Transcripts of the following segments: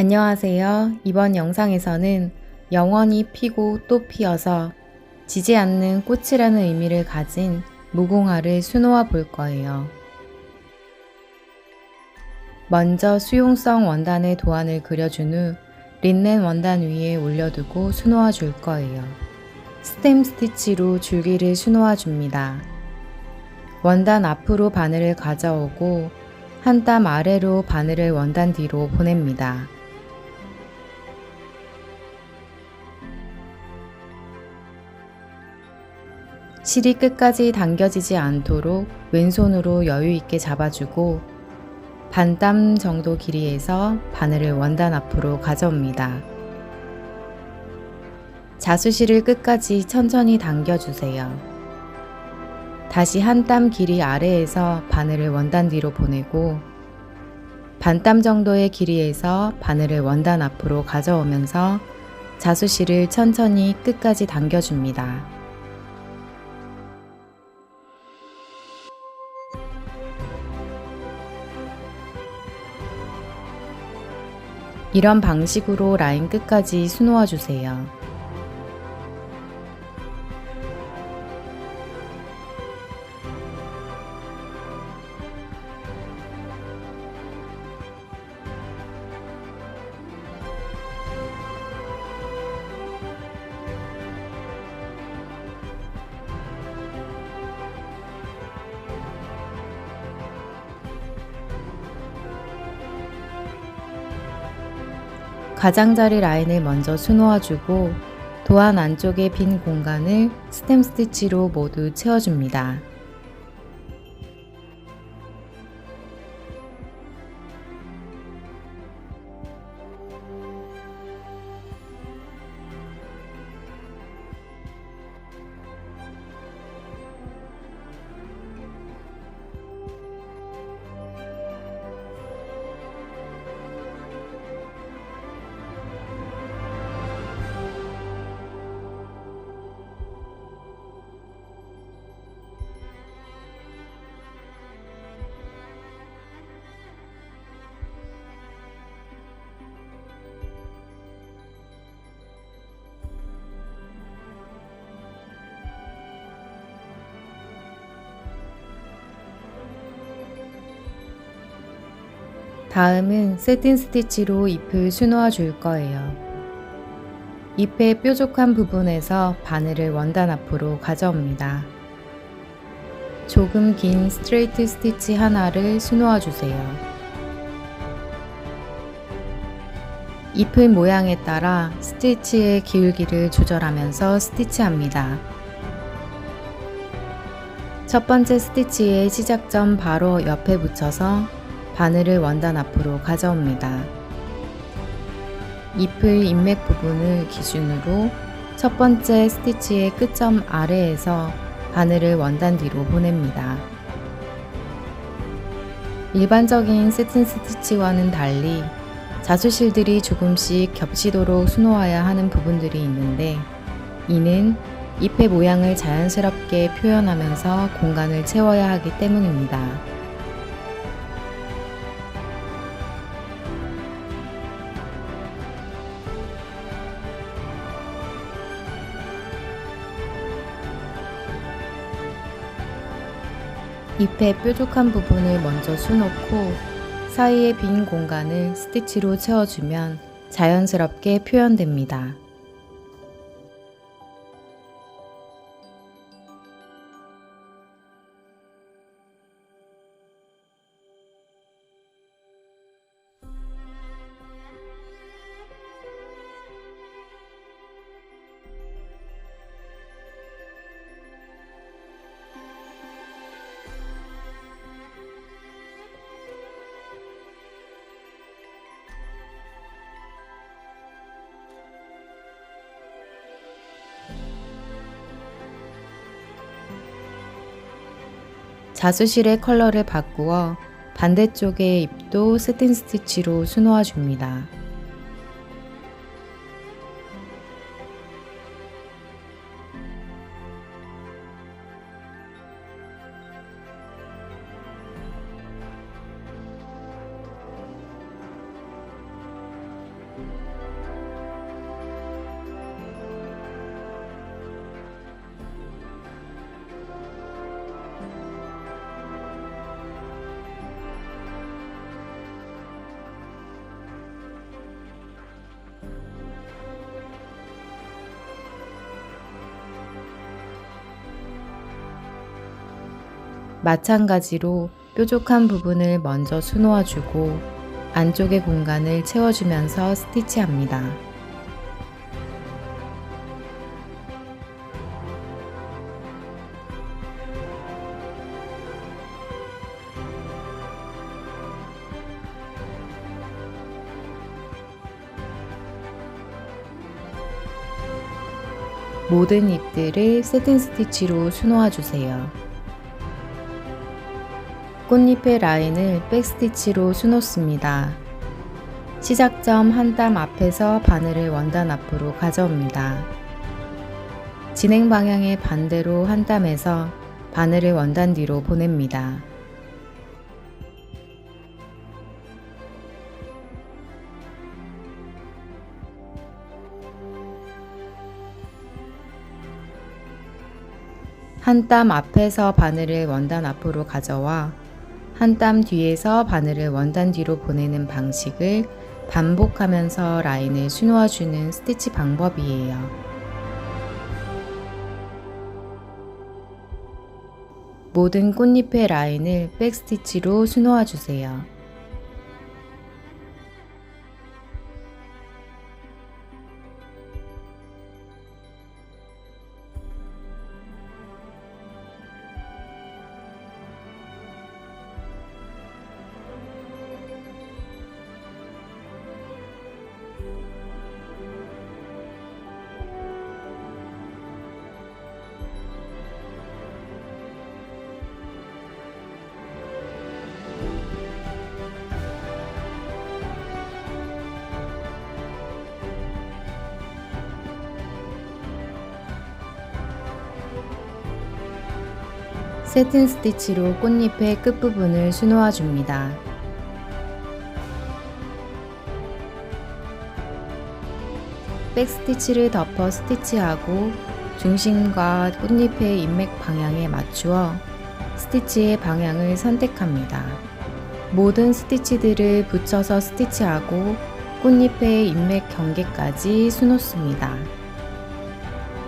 안녕하세요. 이번 영상에서는 영원히 피고 또 피어서 지지 않는 꽃이라는 의미를 가진 무궁화를 수놓아 볼 거예요. 먼저 수용성 원단의 도안을 그려준 후 린넨 원단 위에 올려두고 수놓아 줄 거예요. 스템 스티치로 줄기를 수놓아 줍니다. 원단 앞으로 바늘을 가져오고 한 땀 아래로 바늘을 원단 뒤로 보냅니다. 실이 끝까지 당겨지지 않도록 왼손으로 여유 있게 잡아주고 반땀 정도 길이에서 바늘을 원단 앞으로 가져옵니다. 자수실을 끝까지 천천히 당겨주세요. 다시 한 땀 길이 아래에서 바늘을 원단 뒤로 보내고 반땀 정도의 길이에서 바늘을 원단 앞으로 가져오면서 자수실을 천천히 끝까지 당겨줍니다. 이런 방식으로 라인 끝까지 수놓아 주세요. 가장자리 라인을 먼저 수놓아주고 도안 안쪽의 빈 공간을 스템 스티치로 모두 채워줍니다. 다음은 세틴 스티치로 잎을 수놓아 줄 거예요. 잎의 뾰족한 부분에서 바늘을 원단 앞으로 가져옵니다. 조금 긴 스트레이트 스티치 하나를 수놓아 주세요. 잎의 모양에 따라 스티치의 기울기를 조절하면서 스티치합니다. 첫 번째 스티치의 시작점 바로 옆에 붙여서 바늘을 원단 앞으로 가져옵니다. 잎의 인맥 부분을 기준으로 첫 번째 스티치의 끝점 아래에서 바늘을 원단 뒤로 보냅니다. 일반적인 세틴 스티치와는 달리 자수실들이 조금씩 겹치도록 수놓아야 하는 부분들이 있는데 이는 잎의 모양을 자연스럽게 표현하면서 공간을 채워야 하기 때문입니다. 잎의 뾰족한 부분을 먼저 수놓고 사이의 빈 공간을 스티치로 채워주면 자연스럽게 표현됩니다. 자수실의 컬러를 바꾸어 반대쪽의 잎도 세틴 스티치로 수놓아 줍니다. 마찬가지로 뾰족한 부분을 먼저 수놓아주고 안쪽의 공간을 채워주면서 스티치합니다. 모든 잎들을 세팅 스티치로 수놓아 주세요. 꽃잎의 라인을 백스티치로 수놓습니다. 시작점 한 땀 앞에서 바늘을 원단 앞으로 가져옵니다. 진행 방향의 반대로 한 땀에서 바늘을 원단 뒤로 보냅니다. 한 땀 앞에서 바늘을 원단 앞으로 가져와 한 땀 뒤에서 바늘을 원단 뒤로 보내는 방식을 반복하면서 라인을 수놓아주는 스티치 방법이에요. 모든 꽃잎의 라인을 백스티치로 수놓아 주세요. 세틴 스티치로 꽃잎의 끝부분을 수놓아 줍니다. 백스티치를 덮어 스티치하고 중심과 꽃잎의 인맥 방향에 맞추어 스티치의 방향을 선택합니다. 모든 스티치들을 붙여서 스티치하고 꽃잎의 인맥 경계까지 수놓습니다.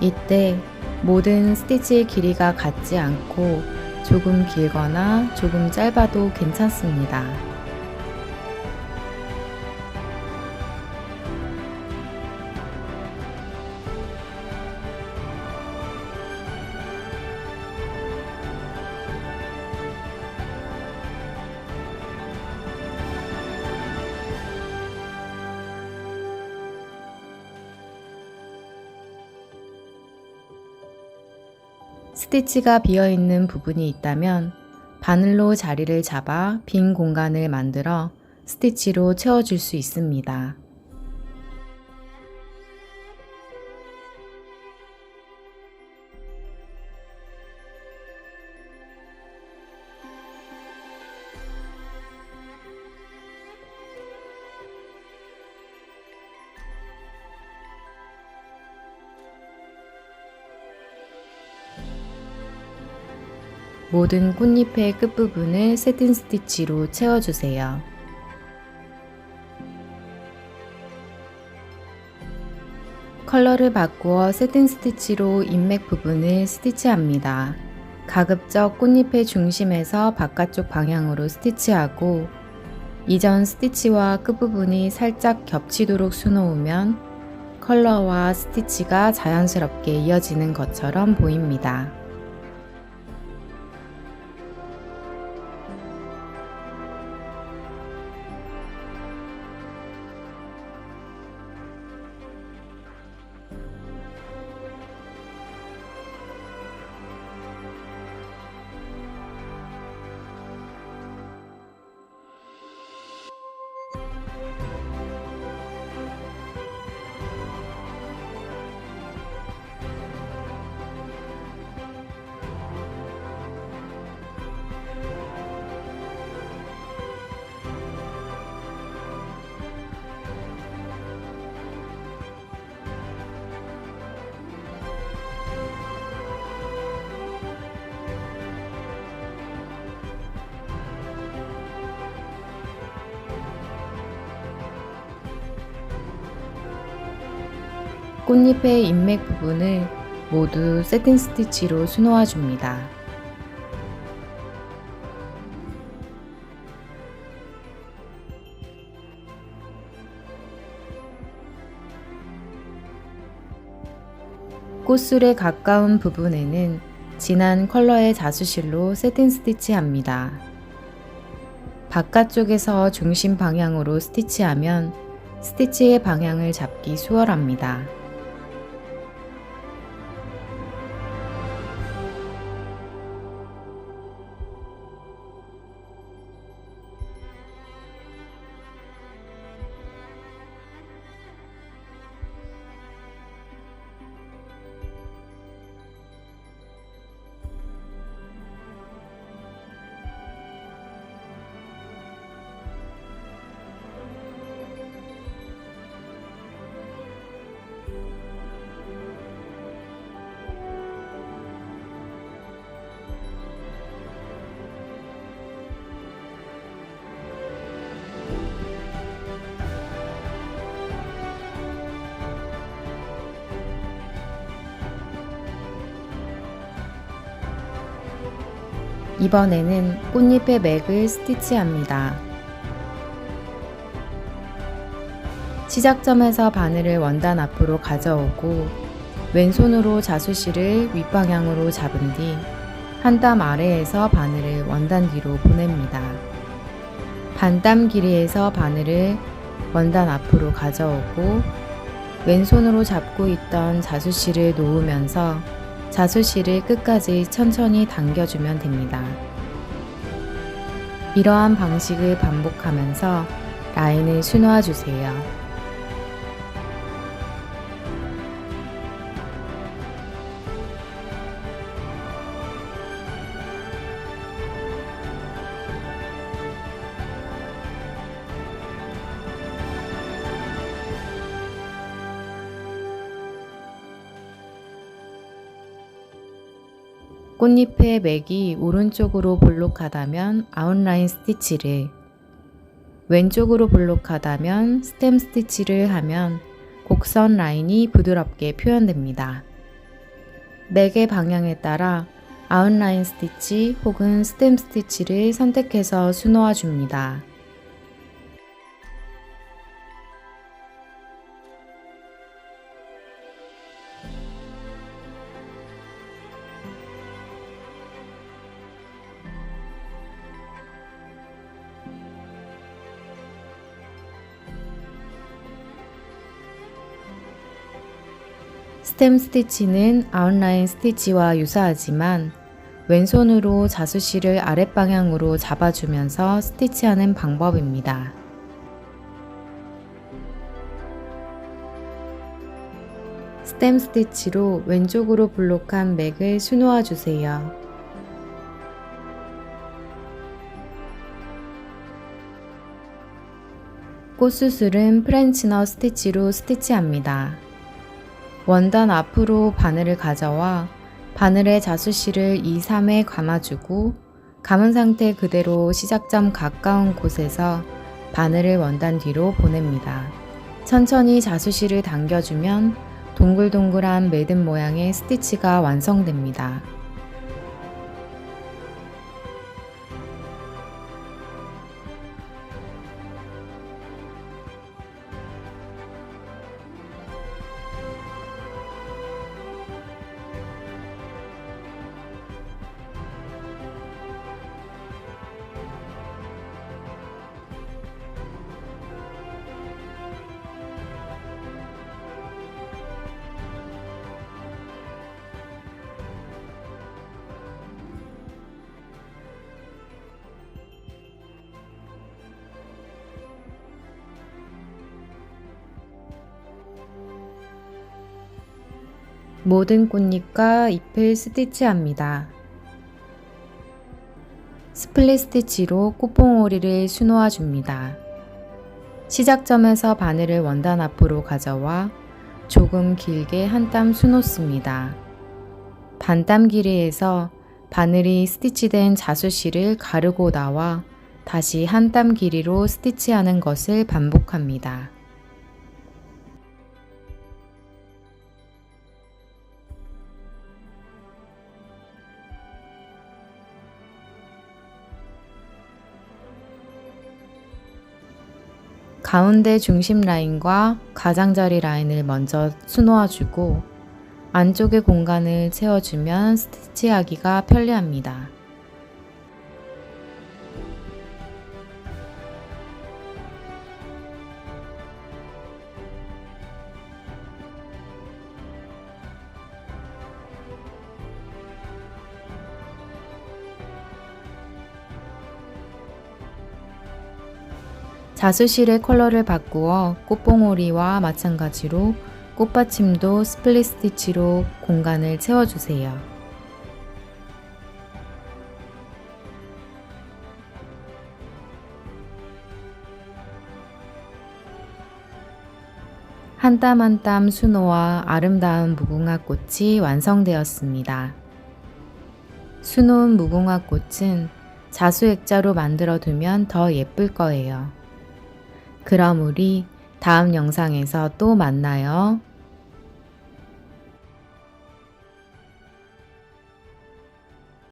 이때 모든 스티치의 길이가 같지 않고 조금 길거나 조금 짧아도 괜찮습니다. 스티치가 비어 있는 부분이 있다면 바늘로 자리를 잡아 빈 공간을 만들어 스티치로 채워줄 수 있습니다. 모든 꽃잎의 끝부분을 세틴 스티치로 채워주세요. 컬러를 바꾸어 세틴 스티치로 인맥 부분을 스티치합니다. 가급적 꽃잎의 중심에서 바깥쪽 방향으로 스티치하고 이전 스티치와 끝부분이 살짝 겹치도록 수놓으면 컬러와 스티치가 자연스럽게 이어지는 것처럼 보입니다. 꽃잎의 인맥 부분을 모두 세팅 스티치로 수놓아 줍니다. 꽃술에 가까운 부분에는 진한 컬러의 자수실로 세팅 스티치합니다. 바깥쪽에서 중심 방향으로 스티치하면 스티치의 방향을 잡기 수월합니다. 이번에는 꽃잎의 맥을 스티치합니다. 시작점에서 바늘을 원단 앞으로 가져오고 왼손으로 자수실을 윗방향으로 잡은 뒤 한 땀 아래에서 바늘을 원단 뒤로 보냅니다. 반땀 길이에서 바늘을 원단 앞으로 가져오고 왼손으로 잡고 있던 자수실을 놓으면서 자수실을 끝까지 천천히 당겨주면 됩니다. 이러한 방식을 반복하면서 라인을 수놓아 주세요. 꽃잎의 맥이 오른쪽으로 볼록하다면 아웃라인 스티치를 왼쪽으로 볼록하다면 스템 스티치를 하면 곡선 라인이 부드럽게 표현됩니다. 맥의 방향에 따라 아웃라인 스티치 혹은 스템 스티치를 선택해서 수놓아 줍니다. 스템 스티치는 아웃라인 스티치와 유사하지만 왼손으로 자수실을 아랫방향으로 잡아주면서 스티치하는 방법입니다. 스템 스티치로 왼쪽으로 블록한 맥을 수놓아 주세요. 꽃수술은 프렌치너 스티치로 스티치합니다. 원단 앞으로 바늘을 가져와 바늘의 자수실을 2, 3회 감아주고 감은 상태 그대로 시작점 가까운 곳에서 바늘을 원단 뒤로 보냅니다. 천천히 자수실을 당겨주면 동글동글한 매듭 모양의 스티치가 완성됩니다. 모든 꽃잎과 잎을 스티치합니다. 스플릿 스티치로 꽃봉오리를 수놓아 줍니다. 시작점에서 바늘을 원단 앞으로 가져와 조금 길게 한 땀 수놓습니다. 반땀 길이에서 바늘이 스티치된 자수실을 가르고 나와 다시 한 땀 길이로 스티치하는 것을 반복합니다. 가운데 중심 라인과 가장자리 라인을 먼저 수놓아주고 안쪽의 공간을 채워주면 스티치하기가 편리합니다. 자수실의 컬러를 바꾸어 꽃봉오리와 마찬가지로 꽃받침도 스플릿 스티치로 공간을 채워주세요. 한땀 한땀 수놓아 아름다운 무궁화 꽃이 완성되었습니다. 수놓은 무궁화 꽃은 자수액자로 만들어 두면 더 예쁠 거예요. 그럼 우리 다음 영상에서 또 만나요.